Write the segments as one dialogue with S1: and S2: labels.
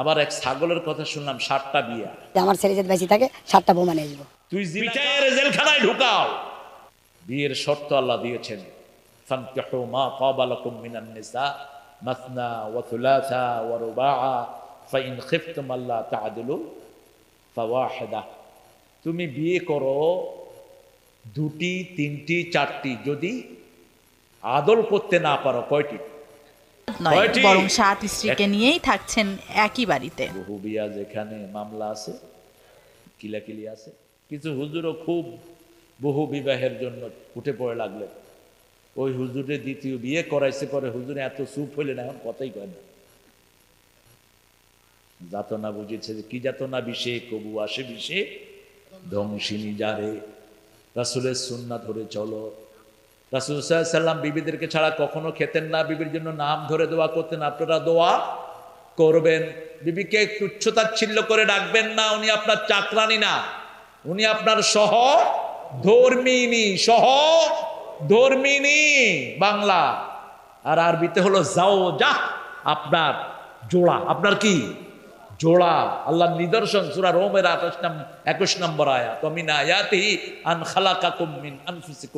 S1: আবার এক ছাগলের কথা শুনলাম ষাটটা বিয়া।
S2: আমার ছেলে যদি বেশি থাকে সাতটা বোমা নিয়ে আসব।
S1: তুই জিনায়ের জেলখানায় ঢুকাও। বিয়ের শর্ত আল্লাহ দিয়েছেন ফানকিহু মা ক্বাবালাকুম মিনান নিসা মাসনা ওয়া থুলাসা ওয়া ফাইন খিফতুম আল্লা তা'দিলু ফাওয়াহিদা। তুমি বিয়ে করো দুটি তিনটি চারটি যদি আদল করতে না পারো কয়টি?
S3: নয়? বরং সাত স্ত্রীকে নিয়েই থাকছেন একই বাড়িতে।
S1: বহু বিয়া যেখানে মামলা আছে কিলাকিলি আছে কিছু হুজুরও খুব বহু বিবাহের জন্য উঠে পড়ে লাগলেন ওই হুজুরে দ্বিতীয় বিয়ে করাইছে পরে হুজুরে এত চুপ হইলেন এখন কথাই কয় না। যাতনা বুঝেছে যে কি যাতনা বিষে কবু আসে বিষে ধ্বংসিনী যারে। রাসুলের সুন্না ধরে চলো। রাসুল সাল্লাম বিবিদেরকে ছাড়া কখনো খেতেন না। বিবির জন্য নাম ধরে দোয়া করতেন, আপনারা দোয়া করবেন। বিবিকে তুচ্ছতাচ্ছিল্য করে ডাকবেন না, উনি আপনার চাকরানি না। উনি আপনার সহ ধর্মিনী সহ ধর্মিনী বাংলা। আর আরবিতে হলো যাও যা আপনার জোড়া। আপনার কি? জোড়া আল্লাহ নিদর্শন, সুরা রোমের আঠাশ নম্বর একুশ নম্বর আয়া তমিন আয়াতি আন খালাকাকুম মিন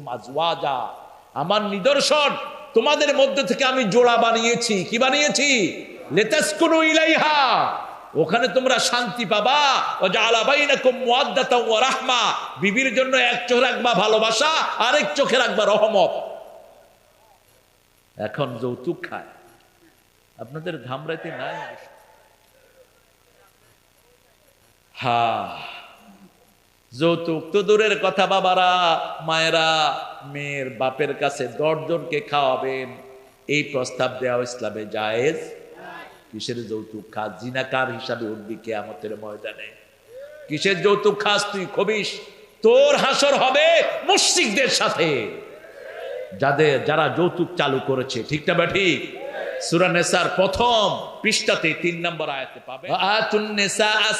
S1: আজওয়াজা। আমার নিদর্শন, তোমাদের মধ্যে থেকে আমি জোড়া বানিয়েছি। কি বানিয়েছি? লেতাসকুনু ইলাইহা। ওখানে তোমরা শান্তি পাবা। ও রাহমা। বিবির জন্য এক চোখে রাখবা ভালোবাসা, আরেক চোখে রাখবা রহমত। এখন যৌতুক খায়। আপনাদের ঘামরাইতে নাই। হা। যৌতুক তো দূরের কথা, বাবারা, মায়েরা, মেয়ের বাপের কাছে দশজনকে খাওয়াবেন। এই প্রস্তাব দেওয়া ইসলামে জায়েজ। কিসের যৌতুক খাস? জিনাকার হিসাবে উঠবি কেয়ামতের ময়দানে। কিসের যৌতুক খাস? তুই খবিস তোর হাসর হবে মুশরিকদের সাথে। যাদের, যারা যৌতুক চালু করেছে, ঠিক না বা ঠিক? সূরা নেসার প্রথম পৃষ্ঠাতে তিন নম্বর আয়াতে পাবে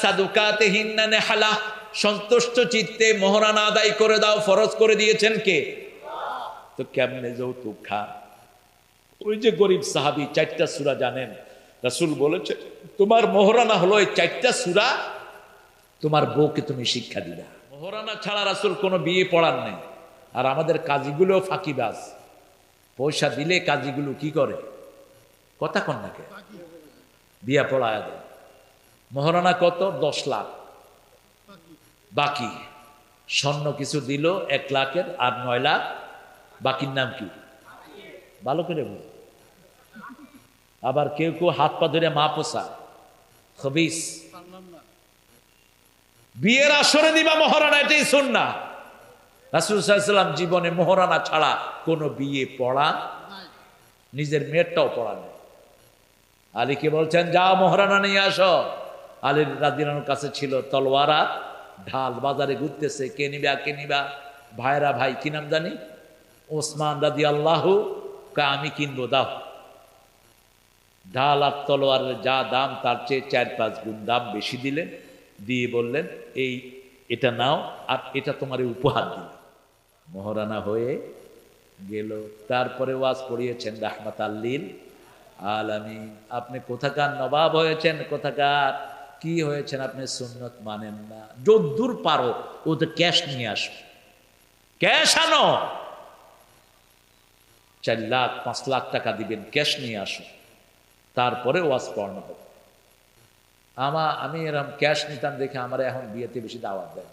S1: সাদুকাতিহিন্না সন্তুষ্ট চিত্তে মোহরানা আদায় করে দাও, ফরজ করে দিয়েছেন কে? তো কেমনে যৌতুক খা ওই যে গরিব সাহাবি চারটা সুরা জানেন, রাসূল বলেছে, তোমার মোহরানা হলো এই চারটা সুরা, তোমার বউকে তুমি শিক্ষা দিলা। মোহরানা ছাড়া রাসুল কোনো বিয়ে পড়ার নেই। আর আমাদের কাজীগুলো ফাঁকিবাজ। পয়সা দিলে কাজীগুলো কি করে? কথা কন্যাকে বিয়া পড়ায় দেয় মহারানা কত? দশ লাখ। বাকি। স্বর্ণ কিছু দিল, এক লাখের, আর নয় লাখ। বাকির নাম কি? ভালো করে বল। আবার কেউ কেউ হাত পা ধরে মা পোষা। খবিস। বিয়ের আসরে দিবা মহারানা, এটাই শুন না। রাসুলাম জীবনে মোহরানা ছাড়া কোনো বিয়ে পড়া, নিজের মেয়েরটাও পড়া নেই। আলীকে বলছেন যা মোহরানা, নিয়ে আসো। আলীর রাদিনানোর কাছে ছিল তলোয়ারা, ঢাল, বাজারে ঘুরতেছে, কে নিবে, কে নিবা? ভাইরা ভাই, কি নাম জানি? ওসমান রাদি আল্লাহ আমি কিনবো, দাও। ঢাল আর তলোয়ারের যা দাম, তার চেয়ে চার পাঁচ গুণ দাম বেশি দিলেন। দিয়ে বললেন, এই, এটা নাও আর এটা তোমার উপহার দিল মহারানা হয়ে গেল। তারপরে ওয়াজ পড়িয়েছেন রাহমাত আল্লিল আলামিন, আপনি কোথাকার নবাব হয়েছেন, কোথাকার কি হয়েছেন আপনি সুন্নত মানেন না। যদ্দূর পারো ও তো ক্যাশ নিয়ে আসো। ক্যাশ আনো। চার লাখ, পাঁচ লাখ টাকা দিবেন, ক্যাশ নিয়ে আসো। তারপরে ওয়াজ পড়ানো হবে। আমা, আমি এরকম ক্যাশ নিতাম দেখে আমার এখন বিয়েতে বেশি দাওয়াত দেয়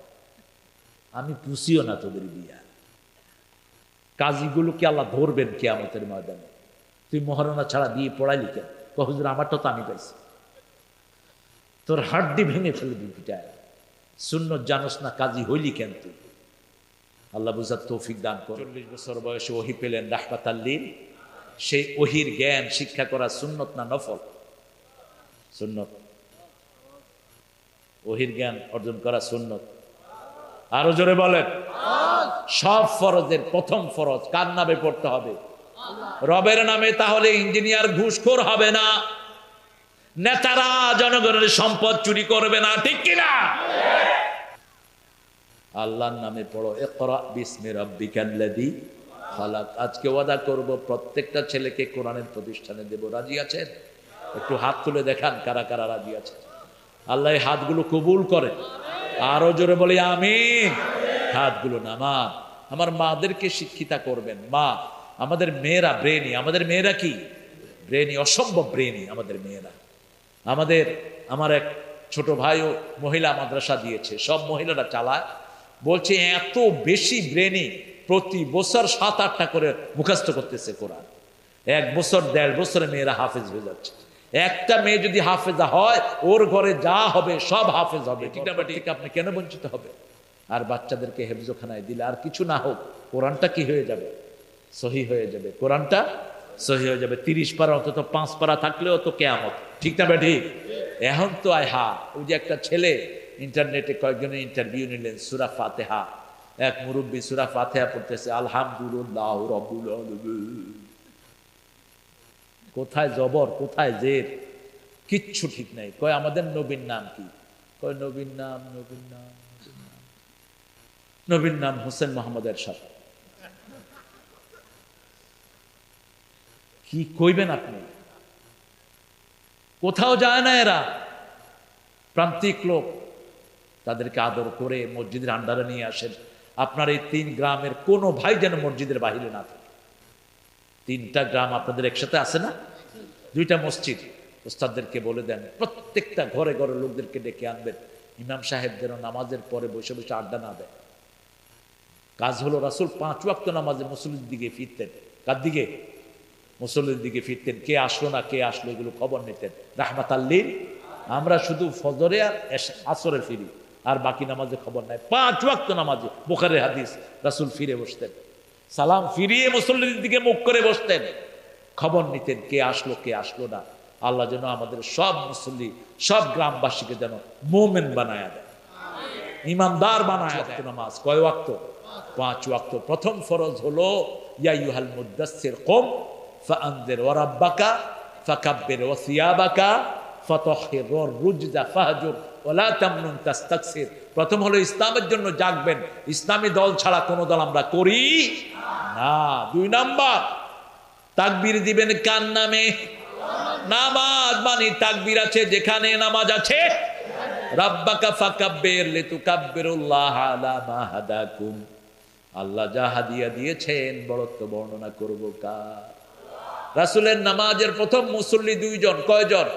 S1: আমি পুষিও না তোদের বিয়া। কাজীগুলোকে আল্লাহ ধরবেন কেয়ামতের ময়দানে? তুই মহারণা ছাড়া বিয়ে পড়াইলি কেন? কহজুর আমারটা তো আমি পাইছি। তোর হাড্ডি ভেঙে ফেলে পিটায়। শূন্য জানোস না কাজী হইলি কেন তুই? আল্লাহ বুঝার তৌফিক দান কর চল্লিশ বছর বয়সে ওহি পেলেন আল্লিন সেই ওহির জ্ঞান শিক্ষা করা সুন্নত না নফল? সুন্নত। ওহির জ্ঞান অর্জন করা সুন্নত। আরও জোরে বলেন। সব ফরজের প্রথম ফরজ কার নামে পড়তে হবে? রবের নামে তাহলে ইঞ্জিনিয়ার ঘুষখোর হবে না। নেতারা জনগণের সম্পদ চুরি করবে না, ঠিক কিনা আল্লাহর নামে পড়ো, ইকরা বিসমি রাব্বিকাল্লাযী খালাক। আজকে ওয়াদা করব, প্রত্যেকটা ছেলেকে কোরআনের প্রতিষ্ঠানে দেব। রাজি আছেন? একটু হাত তুলে দেখান কারা কারা রাজি আছে। আল্লাহ এই হাতগুলো কবুল করে। আরও জোরে বলি, আমিন। হাতগুলো নামান। আমার মাদেরকে শিক্ষিতা করবেন, মা। আমাদের মেয়েরা ব্রেনি আমাদের মেয়েরা কি? ব্রেনি অসম্ভব ব্রেনি আমাদের মেয়েরা। আমাদের আমার এক ছোট ভাইও মহিলা মাদ্রাসা দিয়েছে সব মহিলারা চালায়। বলছে এত বেশি ব্রেনি প্রতি বছর সাত আটটা করে মুখস্থ করতেছে কোরআন। এক বছর দেড় বছরে মেয়েরা হাফেজ হয়ে যাচ্ছে। একটা মেয়ে যদি হাফেজা হয় ওর ঘরে যা হবে সব হাফেজ হবে। আপনি কেন বঞ্চিত হবে? আর বাচ্চাদেরকে হেফজোখানায় দিলে আর কিছু না হোক কোরআনটা কি হয়ে যাবে? সহি হয়ে যাবে। কোরআনটা সহি হয়ে যাবে। তিরিশ পারা, অন্তত পাঁচ পারা থাকলেও তো কেয়ামত। ঠিক না বেঠি এখন তো আয় হা ওই যে একটা ছেলে ইন্টারনেটে কয়েকজনের ইন্টারভিউ নিলেন, সুরা ফাতেহা। এক মুরব্বী সুরা ফাতেহা পড়তেছে, আলহামদুলিল্লাহ রব্বুল আলামিন। কোথায় জবর, কোথায় জের? কিচ্ছু ঠিক নাই। কয়, আমাদের নবীন নাম কি? কয় নবীন নাম নবীন নাম নবীন নাম হোসেন মোহাম্মদ এরশাদ। কি কইবেন আপনি? কোথাও যায় না এরা। প্রান্তিক লোক তাদেরকে আদর করে মসজিদের আন্ডারে নিয়ে আসেন। আপনার এই তিন গ্রামের কোনো ভাই যেন মসজিদের বাহিরে না থাকে। তিনটা গ্রাম আপনাদের একসাথে আছে না? দুইটা মসজিদ। ওস্তাদদেরকে বলে দেন, প্রত্যেকটা ঘরে ঘরে লোকদেরকে ডেকে আনবেন। ইমাম সাহেব যেন নামাজের পরে বসে বসে আড্ডা না দেয়। কাজ হলো রাসুল পাঁচ ওয়াক্ত নামাজে মুসলির দিকে ফিরতেন। কার দিকে? মুসল্লির দিকে ফিরতেন। কে আসলো না কে আসলো এগুলো খবর নিতেন। রাহমাত আল্লিন আমরা শুধু ফজরে আর আসরে ফিরি আর বাকি নামাজে খবর নাই। পাঁচ ওয়াক্ত নামাজে বোখারের হাদিস রাসুল ফিরে বসতেন। সালাম ফিরিয়ে মুসল্লির দিকে মুখ করে বসতেন। খবর নিতেন কে আসলো কে আসলো না। আল্লাহ যেন আমাদের সব মুসল্লি সব গ্রামবাসীকে যেন মোমেন বানায়া দেয়। ইমানদার বানায় ওয়াক্ত নামাজ। কয় ওয়াক্ত? পাঁচ ওয়াক্ত। প্রথম ফরজ হলো ইয়া ইউহাল মুদাসসির কম প্রথম হলো ইসলামের জন্য জাগবেন। ইসলামী দল ছাড়া কোনো দল আমরা করি না। দুই নাম্বার, তাকবীর দিবেন কার নামে? নামাজ মানে তাকবীর আছে, যেখানে নামাজ আছে। রাব্বাকা ফাকাব্বির লিতুকাব্বিরুল্লাহ আলা মা হাদাকুম। আল্লাহ যা হাদিয়া দিয়েছেন বড়ত্ব বর্ণনা করব কার? রাসূলের নামাজের প্রথম মুসল্লি দুইজন কয়জন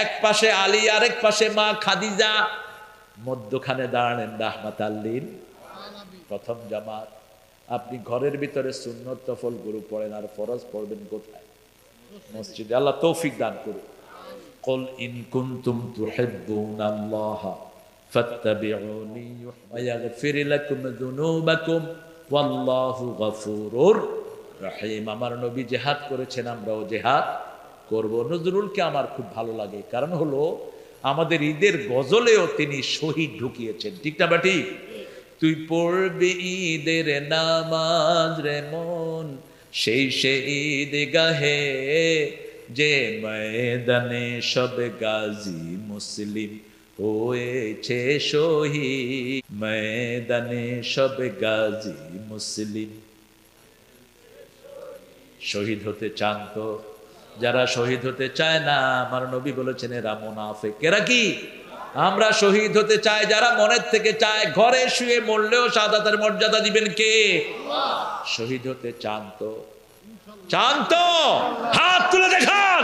S1: এক পাশে আলী আরেক পাশে মা খাদিজা মধ্যখানে দাঁড়ালেন রাহমাত আল্লিন প্রথম জামাত আপনি ঘরের ভিতরে সুন্নত তফল গুরু পড়েন আর ফরজ পড়বেন কোথায় মসজিদে আল্লাহ তৌফিক দান করুন قل إن كنتم تحبون الله فاتبعوني ويغفر لكم ذنوبكم والله غفور রহিম, আমার নবী জেহাদ করেছেন, আমরাও জেহাদ করব। নজরুলকে আমার খুব ভালো লাগে, কারণ হলো আমাদের ঈদের গজলেও তিনি শহীদ ঢুকিয়েছেন। ঠিক না বাটি? তুই পড়বি ঈদের নামাজ রে মন, সেই সে ঈদ গাহে যে ময়দানে সব গাজী মুসলিম হয়েছে শহীদ। ময়দানে সব গাজী মুসলিম শহীদ হতে চান তো? যারা শহীদ হতে চায় না, আমার নবী বলেছেন, এরা মোনাফেক। এরা কি? আমরা শহীদ হতে চাই, যারা মনের থেকে চায়, ঘরে শুয়ে মরলেও সাদাতের মর্যাদা দিবেন কে? শহীদ হতে চান তো? চান তো? হাত তুলে দেখান!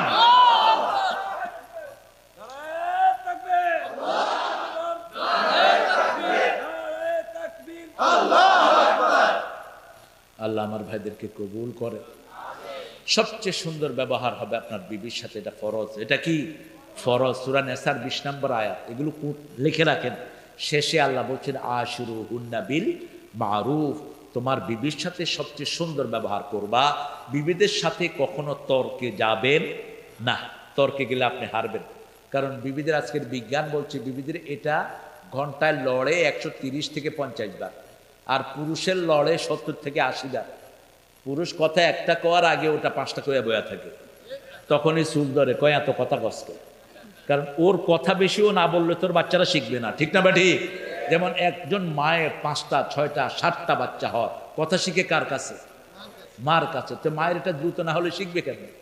S1: আল্লাহ আমার ভাইদেরকে কবুল করে। সবচেয়ে সুন্দর ব্যবহার হবে আপনার বিবির সাথে, এটা ফরজ। এটা কি? ফরজ। সুরা নেসার বিশ নম্বর আয়াত। এগুলো লিখে রাখেন। শেষে আল্লাহ বলছেন আশুরু হুন্না বিল মারুফ। তোমার বিবির সাথে সবচেয়ে সুন্দর ব্যবহার করবা। বিবিদের সাথে কখনো তর্কে যাবেন না। তর্কে গেলে আপনি হারবেন। কারণ বিবিদের আজকের বিজ্ঞান বলছে, বিবিদের এটা ঘন্টায় লড়ে একশো থেকে পঞ্চাশ বার। আর পুরুষের লড়ে সত্তর থেকে আশি বার। পুরুষ কথা একটা কওয়ার আগে ওটা পাঁচটা কয়া বয়া থাকে। তখনই চুল ধরে, কয়, এত কথা কষ্ট কারণ ওর কথা বেশিও না বললে তোর বাচ্চারা শিখবে না। ঠিক না বাটি? যেমন একজন মায়ের পাঁচটা, ছয়টা, সাতটা বাচ্চা হয় কথা শিখে কার কাছে? মার কাছে। তো মায়ের এটা দ্রুত না হলে শিখবে কেন?